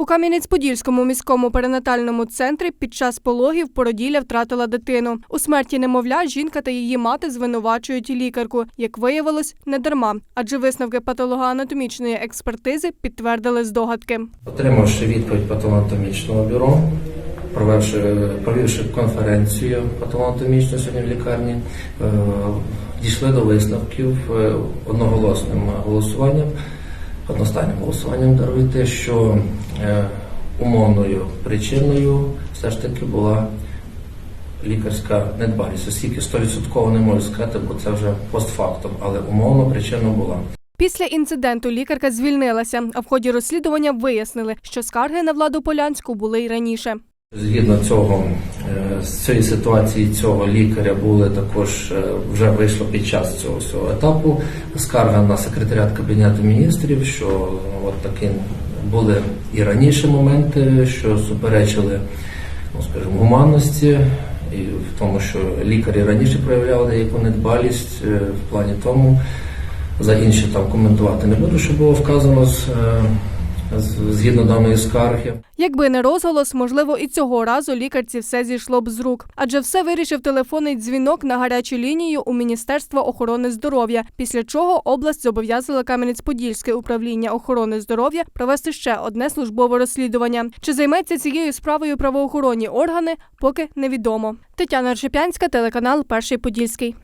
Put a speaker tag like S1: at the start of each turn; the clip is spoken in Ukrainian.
S1: У Кам'янець-Подільському міському перинатальному центрі під час пологів породілля втратила дитину. У смерті немовля жінка та її мати звинувачують лікарку. Як виявилось, не дарма, адже висновки патологоанатомічної експертизи підтвердили здогадки.
S2: Отримавши відповідь патологоанатомічного бюро, провівши, провівши конференцію патологоанатомічну сьогодні в лікарні, е, дійшли до висновків е, одноголосним голосуванням, одностайним голосуванням даруйте, що е, умовною причиною все ж таки була лікарська недбалість, оскільки 100% не можу сказати, бо це вже постфактом, але умовно причина була.
S1: Після інциденту лікарка звільнилася, а в ході розслідування вияснили, що скарги на владу Полянську були й раніше.
S2: Згідно цього е, з цієї ситуації цього лікаря були також е, вже вийшло під час цього всього етапу скарга на секретаріат кабінету міністрів, що от такі були і раніше моменти, що суперечили, ну скажімо, гуманності. І в тому, що лікарі раніше проявляли деяку недбалість е, в плані тому, за інші там коментувати не буду, що було вказано з- згідно даної скарги.
S1: Якби не розголос, можливо, і цього разу лікарці все зійшло б з рук, адже все вирішив телефонний дзвінок на гарячу лінію у Міністерство охорони здоров'я. Після чого область зобов'язала Кам'янець-Подільське управління охорони здоров'я провести ще одне службове розслідування. Чи займеться цією справою правоохоронні органи, поки невідомо. Тетяна Ршепянська, телеканал Перший Подільський.